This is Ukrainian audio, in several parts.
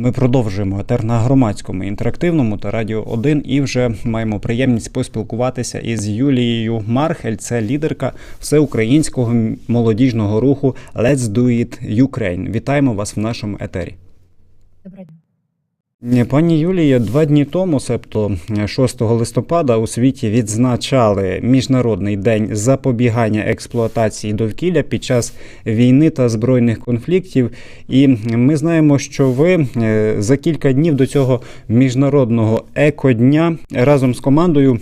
Ми продовжуємо етер на громадському інтерактивному та радіо 1 і вже маємо приємність поспілкуватися із Юлією Мархель. Це лідерка всеукраїнського молодіжного руху Let's Do It Ukraine. Вітаємо вас в нашому етері. Доброго. Ні, Пані Юлія, два дні тому, себто 6 листопада, у світі відзначали Міжнародний день запобігання експлуатації довкілля під час війни та збройних конфліктів. І ми знаємо, що ви е, за кілька днів до цього міжнародного екодня разом з командою.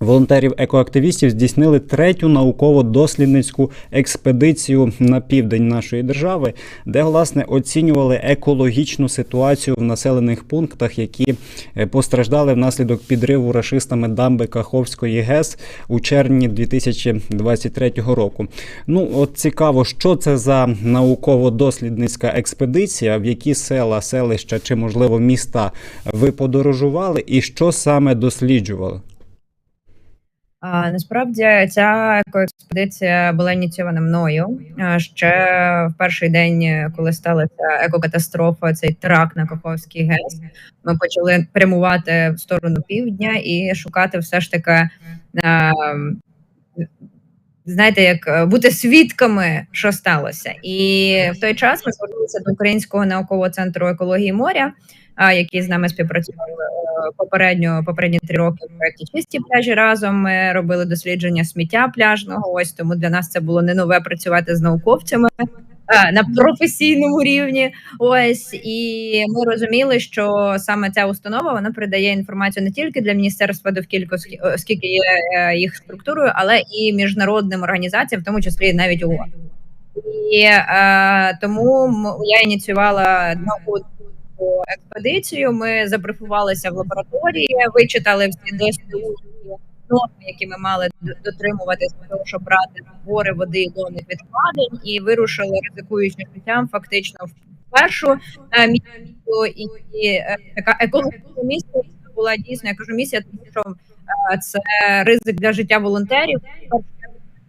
Волонтерів екоактивістів здійснили третю науково-дослідницьку експедицію на південь нашої держави, де власне оцінювали екологічну ситуацію в населених пунктах, які е, постраждали внаслідок підриву рашистами дамби Каховської ГЕС у червні 2023 року. Ну от цікаво, що це за науково-дослідницька експедиція, в які села, селища чи можливо міста ви подорожували, і що саме досліджували? Насправді ця екоекспедиція була ініційована мною ще в перший день, коли сталася екокатастрофа, цей теракт на Каховський ГЕС. Ми почали прямувати в сторону півдня і шукати все ж таки. Знаєте, як е, бути свідками, що сталося, і в той час ми звернулися до Українського наукового центру екології моря, які з нами співпрацювали е, попередньо попередні три роки в проєкті чисті пляжі. Разом ми робили дослідження сміття пляжного. Ось тому для нас це було не нове працювати з науковцями на професійному рівні. Ось і ми розуміли, що саме ця установа вона передає інформацію не тільки для міністерства довкілля, оскільки є е, їх структурою, але і міжнародним організаціям, в тому числі навіть ООН. І е, тому я ініціювала наукову експедицію. Ми забрифувалися в лабораторії, вичитали всі ДСТУ норми, які ми мали дотримуватися того, щоб брати збори води і донних відкладень, і вирушили ризикуючи життям, фактично в першу е, місію і, і е, така екологічна місія була дійсно. Я кажу, місія, тому що е, це ризик для життя волонтерів.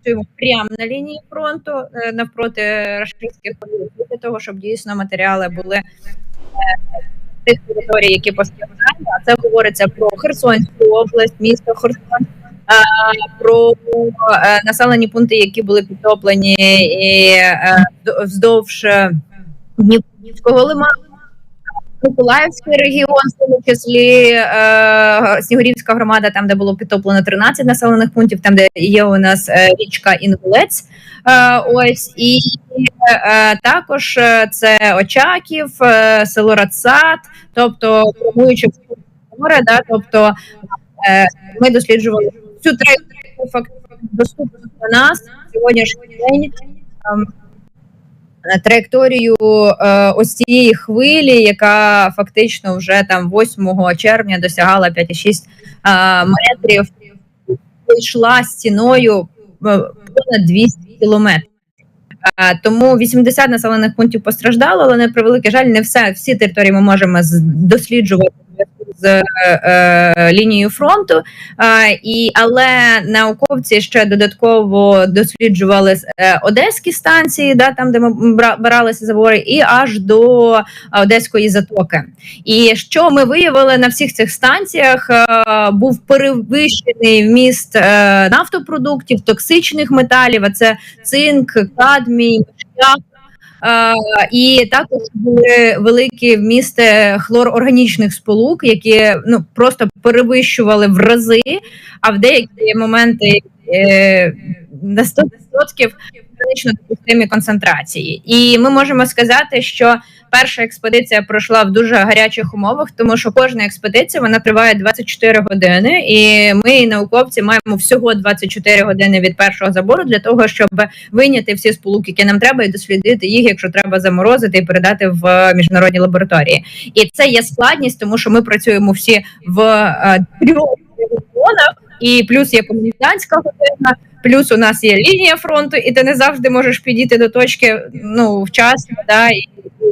Працюємо прямо на лінії фронту навпроти рашистських полів для того, щоб дійсно матеріали були тих територій, які постраждали. А це говориться про Херсонську область, місто Херсон, про е, населені пункти, які були підтоплені і, е, вздовж е, Дніпровського лиману. Миколаївський регіон, в тому числі е, Снігурівська громада, там де було підтоплено 13 населених пунктів, там де є у нас е, річка Інгулець. Е, ось і е, також е, це Очаків, е, село Рацат, тобто прямуючи в море, да, тобто е, ми досліджували всю траєкторію фактично доступну для нас сьогоднішній день. ем, Траєкторію е, ось цієї хвилі, яка фактично вже там 8 червня досягала 5,6 е, метрів, йшла стіною е, понад 200 кілометрів. Е, Тому 80 населених пунктів постраждало, але на превеликий жаль, не все всі території ми можемо досліджувати з е, е, лінією фронту. Е, і але науковці ще додатково досліджували е, одеські станції, да, там де ми бра- бралися забори, і аж до е, Одеської затоки. І що ми виявили на всіх цих станціях, е, був перевищений вміст е, нафтопродуктів, токсичних металів, а це цинк, кадмій, миш'як. Е, і також були великі вмісти хлорорганічних сполук, які ну просто перевищували в рази, а в деякі моменти е, на 100% критично допустимі концентрації. І ми можемо сказати, що перша експедиція пройшла в дуже гарячих умовах, тому що кожна експедиція вона триває 24 години, і ми, науковці, маємо всього 24 години від першого забору для того, щоб вийняти всі сполуки, які нам треба, і дослідити їх, якщо треба заморозити і передати в міжнародні лабораторії. І це є складність, тому що ми працюємо всі в е, трьох регіонах, і плюс є комендантська година, плюс у нас є лінія фронту, і ти не завжди можеш підійти до точки ну вчасно, да і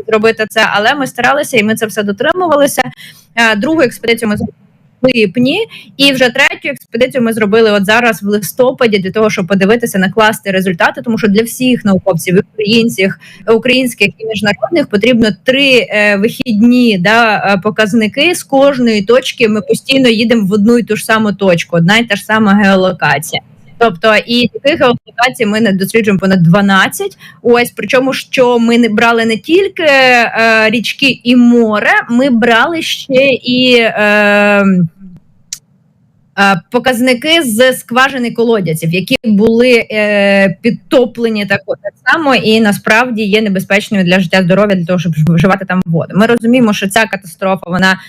зробити це. Але ми старалися, і ми це все дотримувалися. Е, Другу експедицію ми зробили липні, і вже третю експедицію ми зробили от зараз в листопаді для того, щоб подивитися, накласти результати, тому що для всіх науковців, українців, українських і міжнародних потрібно три е, вихідні да, е, показники з кожної точки. Ми постійно їдемо в одну і ту ж саму точку, одна і та ж сама геолокація. Тобто і таких геолокацій ми не досліджуємо понад 12. Ось причому, що ми не брали не тільки е, річки і море, ми брали ще і. Е, е, Показники з скважини колодязів, які були е, підтоплені так, так само, і насправді є небезпечною для життя здоров'я для того, щоб вживати там воду. Ми розуміємо, що ця катастрофа вона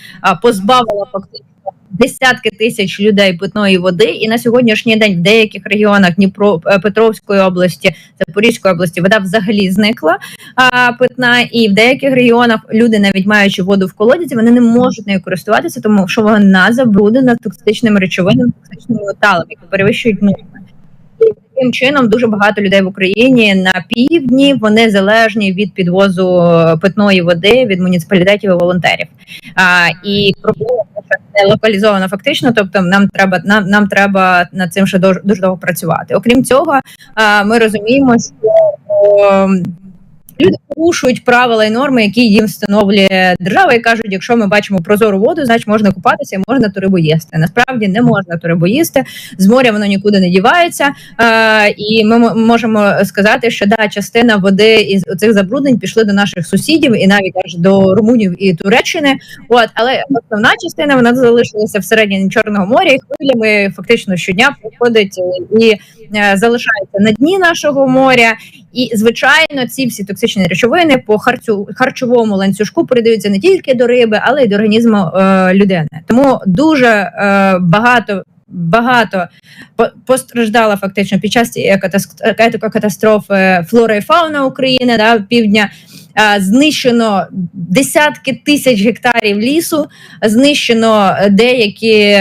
позбавила фактично десятки тисяч людей питної води, і на сьогоднішній день в деяких регіонах Дніпро е, області, Запорізької області вода взагалі зникла а, питна, і в деяких регіонах люди, навіть маючи воду в колодязі, вони не можуть нею користуватися, тому що вона забруднена токсичними речовинами, токсичними металами, які перевищують норми. Таким чином дуже багато людей в Україні на півдні вони залежні від підвозу питної води від муніципалітетів і волонтерів. А, і проблема не локалізована фактично, тобто нам треба нам, нам треба над цим ще дуже, дуже довго працювати. Окрім цього, ми розуміємо, що о, люди порушують правила і норми, які їм встановлює держава, і кажуть, якщо ми бачимо прозору воду, значить можна купатися і можна ту рибу їсти. Насправді не можна ту рибу їсти. З моря воно нікуди не дівається. Е, і ми можемо сказати, що да, частина води із цих забруднень пішли до наших сусідів і навіть аж до Румунів і Туреччини. От, але основна частина вона залишилася всередині Чорного моря, і хвилями фактично щодня проходить і е, залишається на дні нашого моря. І звичайно, ці всі токсичні речовини по харчу харчовому ланцюжку передаються не тільки до риби, але й до організму е, людини. Тому дуже е, багато. Багато по- постраждала фактично під час цієї катас- катастрофи флора і фауна України, да, півдня. Е, Знищено десятки тисяч гектарів лісу, знищено е, деякі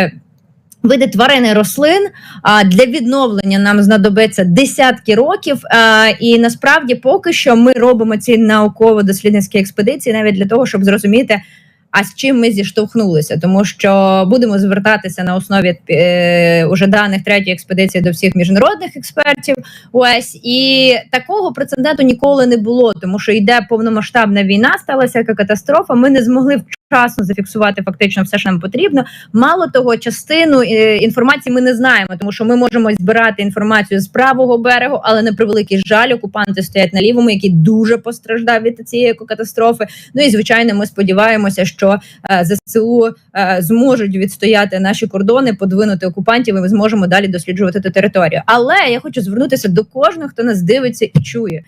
види тварин і рослин. Для відновлення нам знадобиться десятки років. І насправді, поки що, ми робимо ці науково-дослідницькі експедиції навіть для того, щоб зрозуміти. А з чим ми зіштовхнулися, тому що будемо звертатися на основі е, уже даних третьої експедиції до всіх міжнародних експертів. Ось і такого прецеденту ніколи не було, тому що йде повномасштабна війна, сталася яка катастрофа. Ми не змогли вчасно зафіксувати фактично все, що нам потрібно. Мало того, частину е, інформації ми не знаємо, тому що ми можемо збирати інформацію з правого берегу, але на превеликий жаль, окупанти стоять на лівому, який дуже постраждав від цієї катастрофи. Ну і звичайно, ми сподіваємося, що е, ЗСУ е, зможуть відстояти наші кордони, подвинути окупантів, і ми зможемо далі досліджувати ту територію. Але я хочу звернутися до кожного, хто нас дивиться і чує.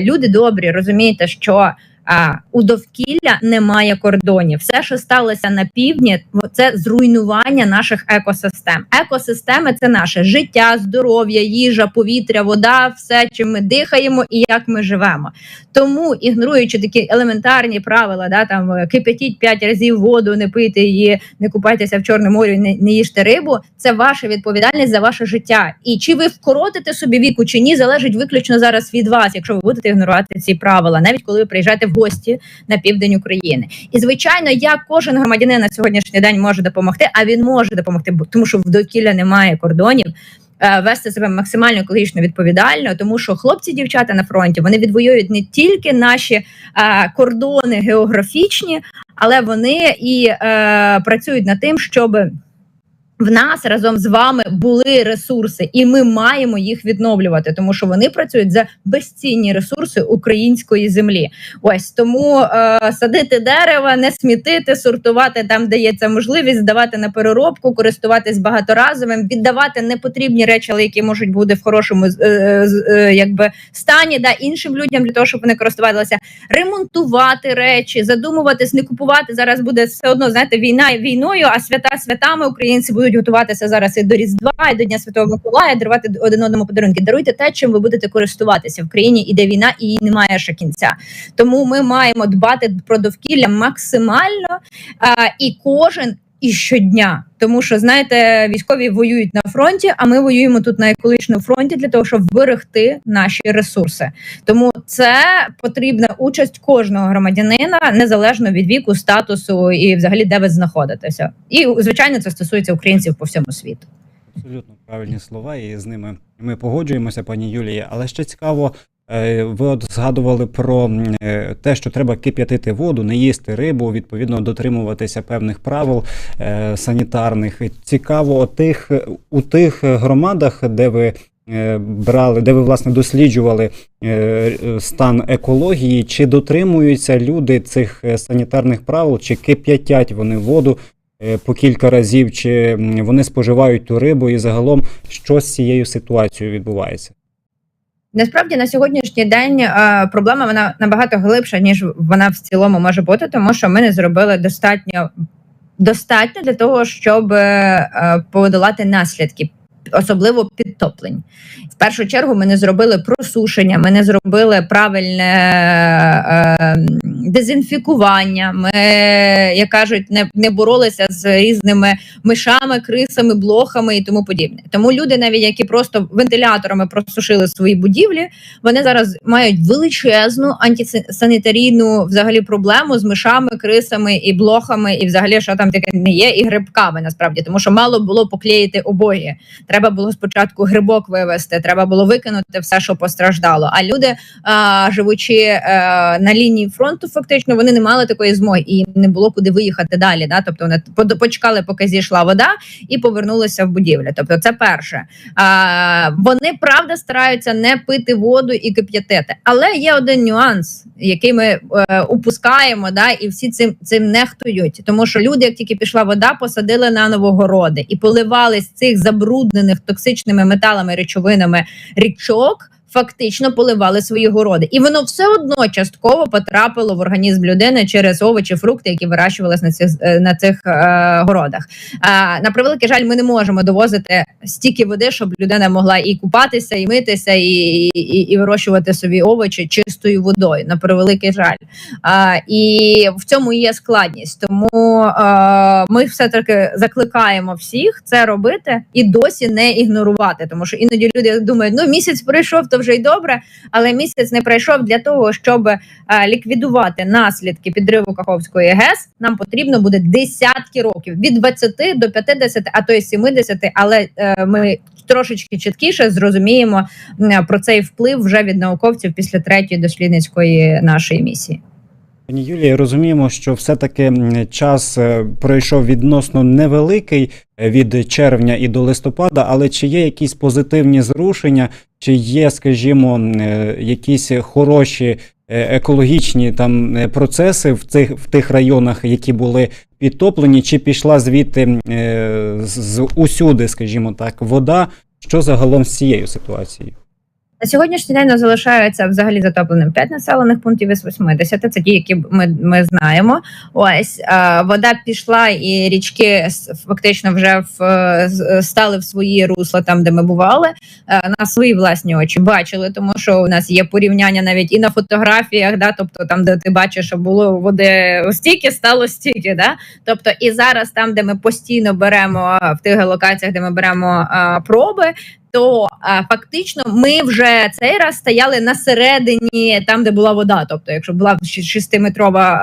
Люди добрі, розумієте, що. А у довкілля немає кордонів. Все, що сталося на півдні, це зруйнування наших екосистем. Екосистеми це наше життя, здоров'я, їжа, повітря, вода, все, чим ми дихаємо і як ми живемо. Тому, ігноруючи такі елементарні правила, да там е, кипятіть п'ять разів воду, не пийте її, не купайтеся в чорному морі, не, не їжте рибу. Це ваша відповідальність за ваше життя. І чи ви вкоротите собі віку чи ні, залежить виключно зараз від вас, якщо ви будете ігнорувати ці правила, навіть коли ви приїжджаєте в гості на південь України. І звичайно, як кожен громадянин на сьогоднішній день може допомогти, а він може допомогти, тому що в довкілля немає кордонів. е, Вести себе максимально екологічно відповідально, тому що хлопці, дівчата на фронті вони відвоюють не тільки наші е, кордони географічні, але вони і е, працюють над тим, щоб в нас разом з вами були ресурси, і ми маємо їх відновлювати, тому що вони працюють за безцінні ресурси української землі. Ось тому е, садити дерева, не смітити, сортувати там, де є ця можливість, здавати на переробку, користуватись багаторазовим, віддавати непотрібні речі, але які можуть бути в хорошому е, е, якби стані, да іншим людям для того, щоб вони користувалися, ремонтувати речі, задумуватись, не купувати. Зараз буде все одно знаєте, війна війною, а свята святами українці будуть готуватися зараз і до Різдва, і до Дня Святого Миколая, дарувати один одному подарунки. Даруйте те, чим ви будете користуватися в країні. Іде війна, і її немає ще кінця. Тому ми маємо дбати про довкілля максимально, а, і кожен. І щодня. Тому що знаєте, військові воюють на фронті, а ми воюємо тут на екологічному фронті для того, щоб вберегти наші ресурси. Тому це потрібна участь кожного громадянина незалежно від віку, статусу і взагалі де ви знаходитеся. І звичайно, це стосується українців по всьому світу. Абсолютно правильні слова, і з ними ми погоджуємося, пані Юлія. Але ще цікаво, ви от згадували про е, те, що треба кип'ятити воду, не їсти рибу, відповідно дотримуватися певних правил е, санітарних. Цікаво, тих, у тих громадах, де ви. е, Брали, де ви власне досліджували е, е, стан екології, чи дотримуються люди цих е, санітарних правил, чи кип'ятять вони воду е, по кілька разів, чи вони споживають ту рибу, і загалом що з цією ситуацією відбувається? Насправді на сьогоднішній день е, проблема вона набагато глибша, ніж вона в цілому може бути, тому що ми не зробили достатньо достатньо для того, щоб е, подолати наслідки. Особливо підтоплень. В першу чергу ми не зробили просушення, ми не зробили правильне е, дезінфікування. Ми, як кажуть, не, не боролися з різними мишами, крисами, блохами і тому подібне. Тому люди, навіть які просто вентиляторами просушили свої будівлі, вони зараз мають величезну антисанітарійну взагалі проблему з мишами, крисами і блохами, і взагалі що там таке не є, і грибками насправді, тому що мало було поклеїти обоє. Треба було спочатку грибок вивезти, треба було викинути все, що постраждало. А люди, а, живучи е, на лінії фронту, фактично вони не мали такої змоги, і не було куди виїхати далі. Да? Тобто вони почекали, поки зійшла вода, і повернулися в будівлю. Тобто, це перше. А, вони правда стараються не пити воду і кип'ятити. Але є один нюанс, який ми е, упускаємо, да, і всі цим цим нехтують. Тому що люди, як тільки пішла вода, посадили на новогороди і поливали з цих забруднених токсичними металами речовинами річок. Фактично поливали свої городи, і воно все одно частково потрапило в організм людини через овочі, фрукти, які вирощувалися на цих е, на цих е, городах. А, на превеликий жаль, ми не можемо довозити стільки води, щоб людина могла і купатися, і митися, і, і, і вирощувати собі овочі чистою водою. На превеликий жаль. А, і в цьому є складність. Тому а, ми все таки закликаємо всіх це робити і досі не ігнорувати. Тому що іноді люди думають, ну місяць пройшов, то вже й добре, але місяць не пройшов для того, щоб а, ліквідувати наслідки підриву Каховської ГЕС. Нам потрібно буде десятки років від 20 до 50, а то й 70, але е, ми трошечки чіткіше зрозуміємо про цей вплив вже від науковців після третьої дослідницької нашої місії. Пані Юлія, розуміємо, що все-таки час е, пройшов відносно невеликий е, від червня і до листопада, але чи є якісь позитивні зрушення, чи є, скажімо, е, якісь хороші екологічні там процеси в цих в тих районах, які були підтоплені, чи пішла звідти з усюди, скажімо так, вода? Що загалом з цією ситуацією? На сьогоднішній день залишається взагалі затопленим 5 населених пунктів із 80. Це ті, які ми, ми знаємо. Ось вода пішла, і річки фактично вже в стали в свої русла там, де ми бували. Е, на свої власні очі бачили, тому що у нас є порівняння навіть і на фотографіях, да, тобто там, де ти бачиш, що було води стільки, стало стільки. Да? Тобто, і зараз, там, де ми постійно беремо в тих локаціях, де ми беремо е, проби то а, фактично ми вже цей раз стояли на середині, там де була вода. Тобто, якщо була шестиметрова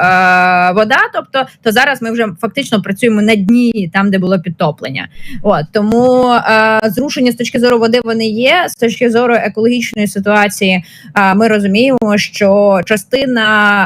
е, вода, тобто то зараз ми вже фактично працюємо на дні, там де було підтоплення. От тому е, зрушення з точки зору води вони є. З точки зору екологічної ситуації, е, ми розуміємо, що частина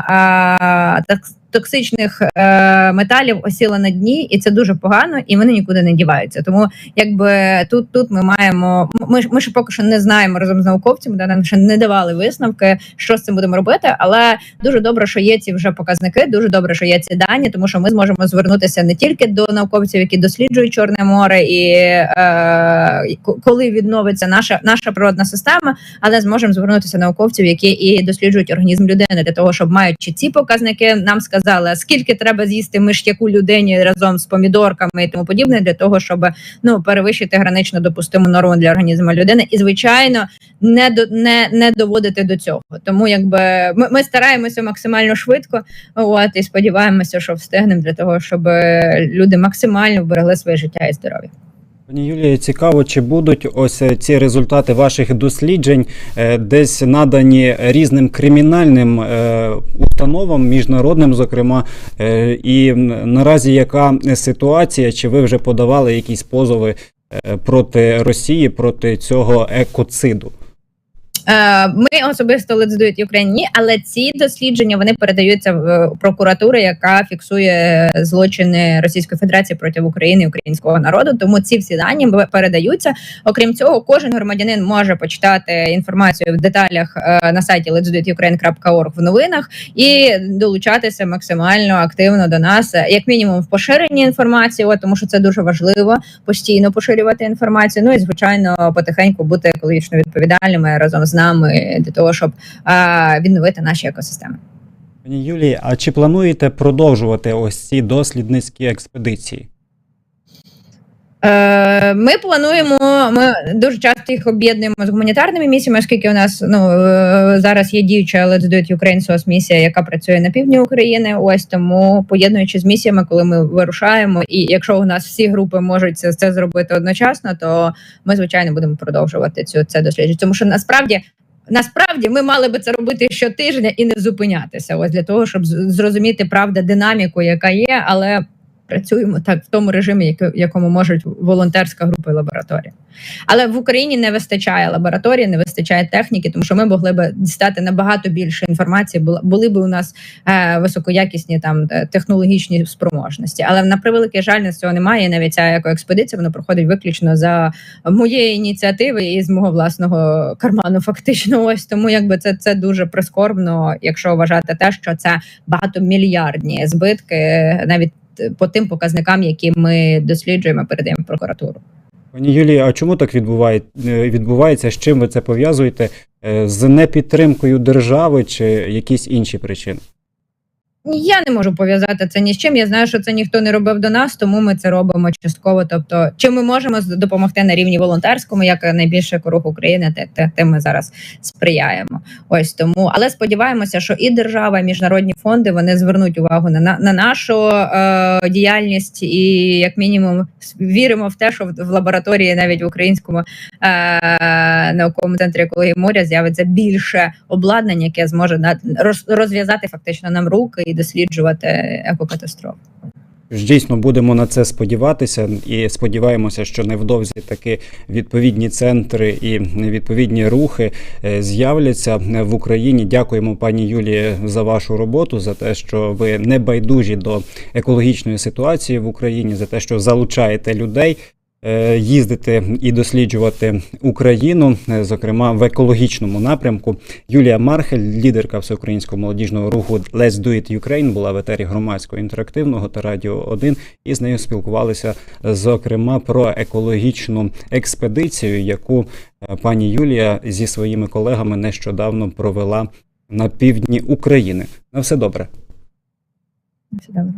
е, так. Токсичних е, металів осіла на дні, і це дуже погано, і вони нікуди не діваються. Тому якби тут тут ми маємо. Ми ми ж поки що не знаємо разом з науковцями, да нам ще не давали висновки, що з цим будемо робити. Але дуже добре, що є ці вже показники. Дуже добре, що є ці дані, тому що ми зможемо звернутися не тільки до науковців, які досліджують Чорне море, і е, коли відновиться наша наша природна система, але зможемо звернутися науковців, які і досліджують організм людини для того, щоб маючи ці показники, нам сказати. Сказали, а скільки треба з'їсти миш'яку людині разом з помідорками і тому подібне для того, щоб ну перевищити гранично допустиму норму для організму людини, і звичайно не до не, не доводити до цього. Тому якби ми, ми стараємося максимально швидко, от і сподіваємося, що встигнемо для того, щоб люди максимально вберегли своє життя і здоров'я. Пані Юлія, цікаво, чи будуть ось е, ці результати ваших досліджень е, десь надані різним кримінальним е, установам, міжнародним, зокрема, і наразі яка ситуація? Чи ви вже подавали якісь позови проти Росії проти цього екоциду? Е, Ми особисто Let's Ukraine ні, але ці дослідження вони передаються в е, прокуратуру, яка фіксує злочини Російської Федерації проти України і українського народу. Тому ці всі дані передаються. Окрім цього, кожен громадянин може почитати інформацію в деталях е, на сайті let'sdoitukraine.org в новинах і долучатися максимально активно до нас, як мінімум в поширенні інформації, тому що це дуже важливо постійно поширювати інформацію. Ну і звичайно, потихеньку бути екологічно відповідальними разом з нами для того, щоб відновити наші екосистеми. Пані Юлії, а чи плануєте продовжувати ось ці дослідницькі експедиції? Е, Ми плануємо. Ми дуже часто їх об'єднуємо з гуманітарними місіями, оскільки у нас ну е, зараз є діюча Let's Do It Ukraine SOS місія, яка працює на півдні України. Ось тому поєднуючи з місіями, коли ми вирушаємо, і якщо у нас всі групи можуть це, це зробити одночасно, то ми звичайно будемо продовжувати цю це дослідження. Тому що насправді. Насправді ми мали би це робити щотижня і не зупинятися. Ось для того, щоб зрозуміти правда динаміку, яка є, але працюємо так в тому режимі, яко- якому можуть волонтерська група і лабораторія. Але в Україні не вистачає лабораторії, не вистачає техніки, тому що ми могли б дістати набагато більше інформації. Були б у нас е, високоякісні там е, технологічні спроможності. Але на превеликий жаль, на цього немає. І навіть ця екоекспедиція вона проходить виключно за моєї ініціативи і з мого власного карману. Фактично, ось тому, якби це, це дуже прискорбно, якщо вважати те, що це багатомільярдні збитки, е, навіть по тим показникам, які ми досліджуємо, передаємо в прокуратуру. Пані Юлії, а чому так відбуває, е, відбувається? З чим ви це пов'язуєте? Е, З непідтримкою держави чи якісь інші причини? Я не можу пов'язати це ні з чим. Я знаю, що це ніхто не робив до нас, тому ми це робимо частково. Тобто, чим ми можемо допомогти на рівні волонтерському, як найбільше рух України, те, ми зараз сприяємо. Ось тому, але сподіваємося, що і держава, і міжнародні фонди вони звернуть увагу на, на, на нашу е, діяльність, і як мінімум віримо в те, що в, в лабораторії, навіть в українському е, науковому центрі екології моря, з'явиться більше обладнання, яке зможе розв'язати фактично нам руки і досліджувати екокатастрофу. Дійсно, будемо на це сподіватися і сподіваємося, що невдовзі таки відповідні центри і відповідні рухи е, з'являться в Україні. Дякуємо, пані Юлії, за вашу роботу, за те, що ви не байдужі до екологічної ситуації в Україні, за те, що залучаєте людей. Е, Їздити і досліджувати Україну, е, зокрема в екологічному напрямку. Юлія Мархель, лідерка всеукраїнського молодіжного руху Let's Do It Ukraine, була в етері громадського інтерактивного та радіо 1, і з нею спілкувалися зокрема про екологічну експедицію, яку е, пані Юлія зі своїми колегами нещодавно провела на півдні України. На все добре. Все добре.